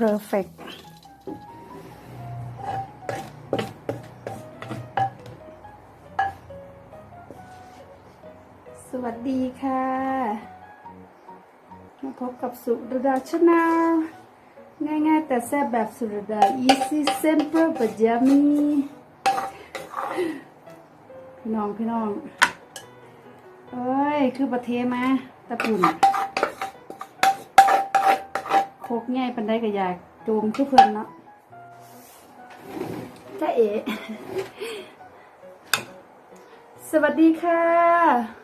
Perfect ค่ะ มาพบกับสุรดาชาแนลง่ายๆแต่แซ่บแบบสุรดา easy simple but yummy พี่น้องพี่น้อง เอ้ย คือประเทมาตะปุ่นโคกง่ายปันได้ก็อยากจูมทุกเพื่อนเนาะจ้าเอ๋สวัสดีค่ะ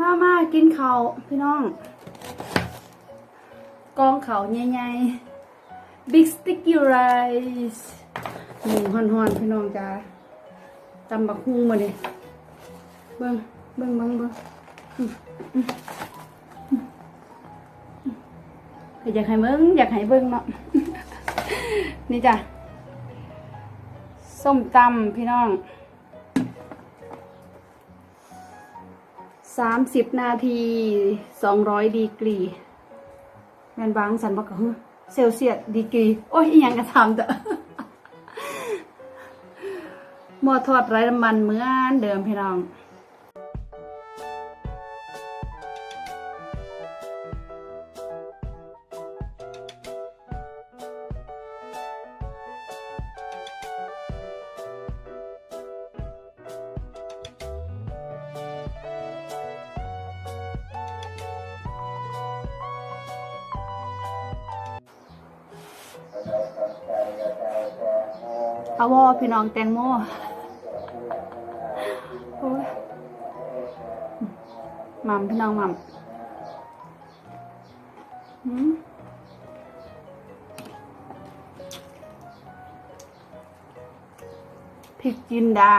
มามากินเขาพี่น้อง กองเขาใหญ่ๆ big sticky rice หมูฮอนๆพี่น้องจ้าตำบักฮุ่งมาเลยเบิ้งเบิ้งเบิ้งเบิ้งอยากให้เบิ้งอยากให้เบิ้งเนาะนี่จ้ะส้มตำพี่น้อง สามสิบนาทีสองร้อยดีกรีแมนบางสันบอกว่าเซลเซียสดีกรี โอ้ยยังกระทำเถอะหม้อทอดไร้น้ำมันเหมือนเดิมพี่น้อง อาวอพี่น้องแตงโมโอ้ยหม่ำพี่น้องหม่ำหืมพริกจินดา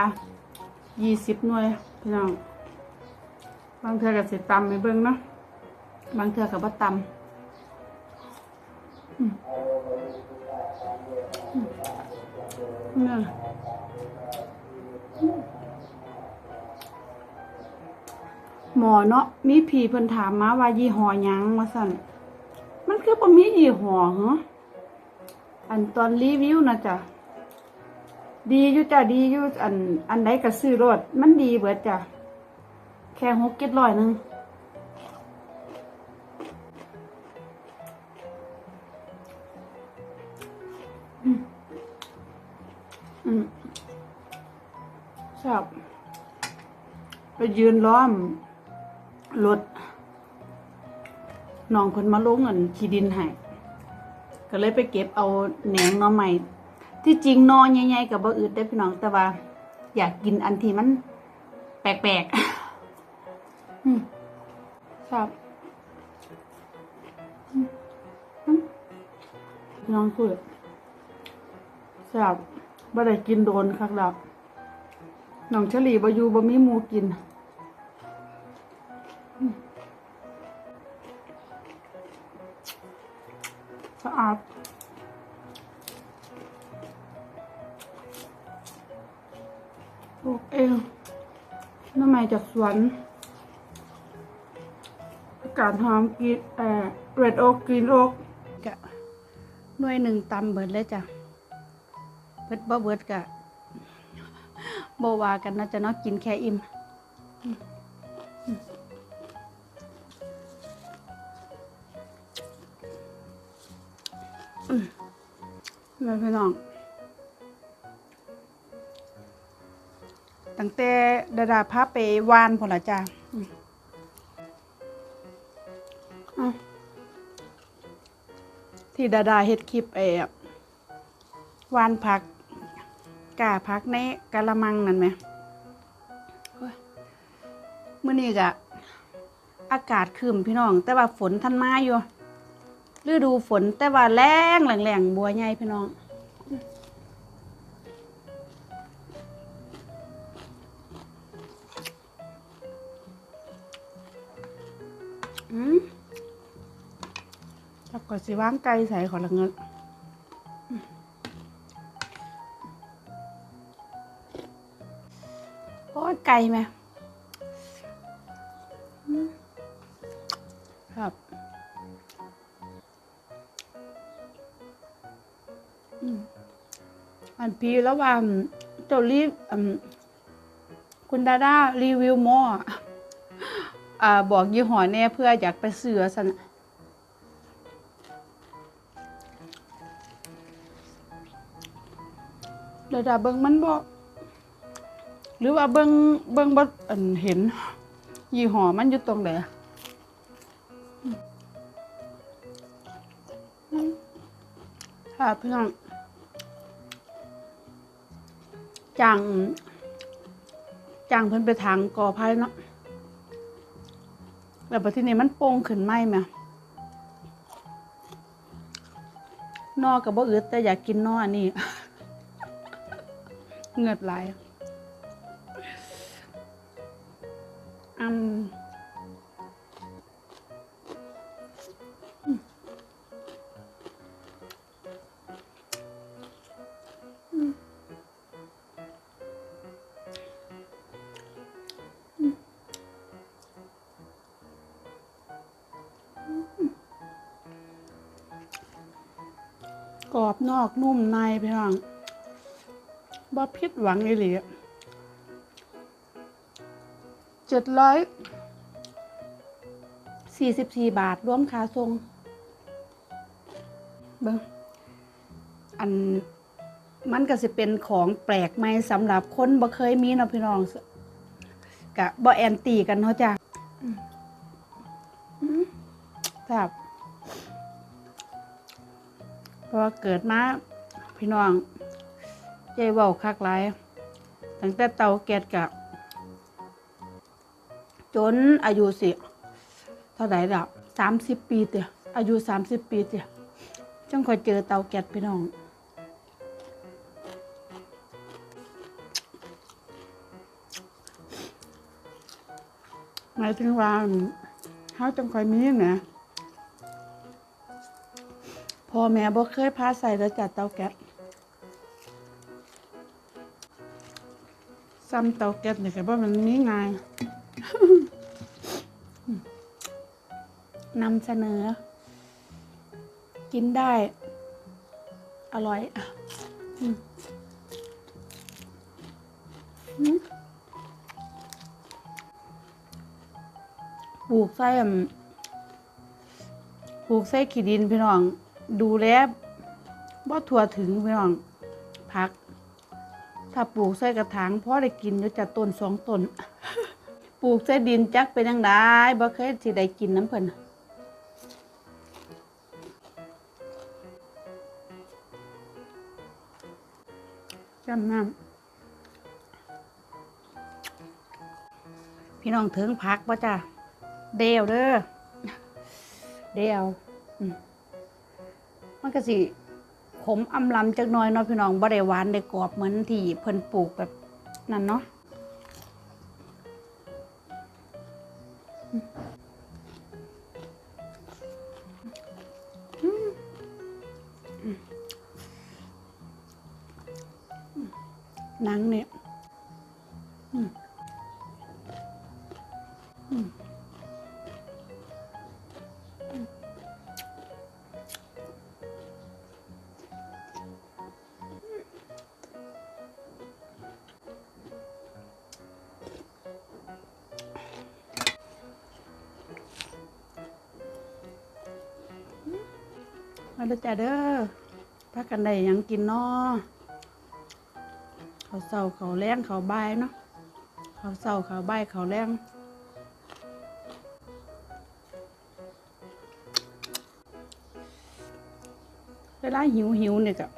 ยี่สิบหน่วย พี่น้อง บางเทือกับสิตำไปเบิ่งเนาะ บางเทือกับว่าตำ นี่ยหมอเนาะมีผีเพิ่นถามมาว่ายี่ห้อหยังว่าสั่นมันคือบ่มียี่ห้อเหรออันตอนรีวิวนะจ๊ะดีอยู่จ้ะดีอยู่อันอันใดก็ซื้อรถมันดีเบิดจ้ะแค่หกเก็ดร้อยหนึ่ง อืมชอบไปยืนล้อมรถน้องคนมาลงเงินขี้ดินให้ก็เลยไปเก็บเอาแหนงน่อใหม่ ที่จริงนอใหญ่ๆกับบ่อืดได้พี่น้องแต่ว่า อยากกินอันที่มัน แปลกๆอืมชอบพี่น้องพูดชอบ บ่ได้กินโดนคักแล้วน้องเฉลีบ่อยู่บ่มีหมูกินสะอาดปลูกเองน้ำใหม่จากสวนอากาศหอมกรีนเอ่อเรดโอ๊กกรีนโอ๊กหน่วยหนึ่งตำเบิดเลยจ้ะ บิดบ่เบิดกะบ่ว่ากันนะจะเนาะกินแค่อิ่มแม่พี่น้อง ตั้งแต่ดาดาพาไปวานพอละจ้าที่ดาดาเฮ็ดคลิปเออวานผัก กาผักในกะละมังนั่นไหมโอ้ยมื้อนี้ก็อากาศครึมพี่น้อง แต่ว่าฝนทันมาอยู่ฤดูฝนแต่ว่าแรงแรงๆบัวใหญ่พี่น้องอืมถ้าก่อนสิว่างไก่ใส่ขอละเงิน ก่ไหมครับอันพีแล้วว่าเจ้ารีบคุณดาด้ารีวิวหม้ออบอกยี่ห้อแน่เพื่ออยากไปเสือสันดี๋ยวดาเบิงมันบอก หรือว่าเบิงเบิงบ่อันเห็น ยี่ห้อมันอยู่ตรงไหนค่ะพี่น้องจ้างจ้างเพิ่นไปทางกอไผ่เนาะแล้วพอทีนี้มันโป่งขึ้นไหมแม่นอกับบ่อืดแต่อยากกินนออันนี้ เงือดไหล อืมกรอบนอกนุ่มในพี่น้องบ่ผิดหวังอีหลี เจ็ดร้อยสี่สิบสี่บาทรวมค่าทรงเบิ้งอันมันก็สิเป็นของแปลกใหม่สำหรับคนบ่เคยมีเนาะพี่น้องกะบ่แอนตีกันเนาะจ้ะครับเพราะว่เกิดมาพี่น้องใจเว้าคักหลายตั้งแต่เตาแก๊สกับ จนอายุสิเท่าไหร่ละสามสิบปีเตียอายุสามสิบปีเตียจังคอยเจอเตาแก๊สพี่น้องหมายถึงว่าเขาจังคอยมีนะพ่อแม่บ่เคยพาใส่แล้วจัดเตาแก๊สซ้ำเตาแก๊สเนี่ก็บ่มันมีง่าย นำเสนอ กินได้ อร่อยอืมอืมปลูกไส่ปลูกไส้ขี้ดินพี่น้อง ดูแลบ่ทั่วถึงพี่น้องพัก ถ้าปลูกไส้กระถางพ่อได้กินอยู่จะต้นสองต้น ปลูกไส้ดินจักเป็นยังไงบ่เคยสิได้กินน้ำเพิ่น จำน้ำพี่น้องถึงพักป่ะจ้ะเดียวเด้อเดวอืมมันก็สิขมอำลำจักน้อยเนาะพี่น้องบ่ได้หวานได้กรอบเหมือนที่เพิ่นปลูกแบบนั้นเนาะ นังเนี่ยมาเด้อจ้าเด้อพักกันได้ยังกินนาะ เขาวเศร้าเขาวแรงเขาวบ่ายเนาะเขาวเศร้าเขาวบ่ายเขาวแรงเวลาหิวหิวเนี่ยกับ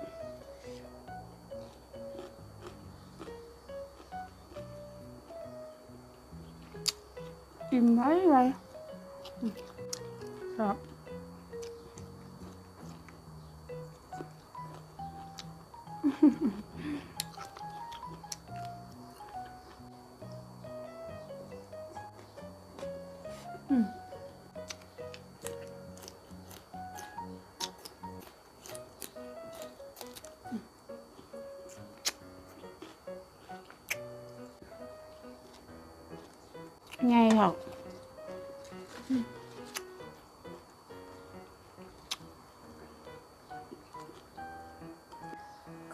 กินไว้ไรอืมครับ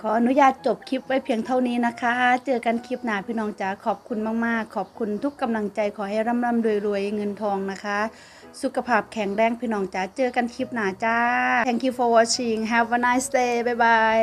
ขออนุญาตจบคลิปไว้เพียงเท่านี้นะคะ เจอกันคลิปหน้าพี่น้องจ๋าขอบคุณมากๆ ขอบคุณทุกกำลังใจขอให้ร่ำร่ำรวยรวยเงินทองนะคะ สุขภาพแข็งแรงพี่น้องจ๋าเจอกันคลิปหน้าจ้า Thank you for watching have a nice day bye bye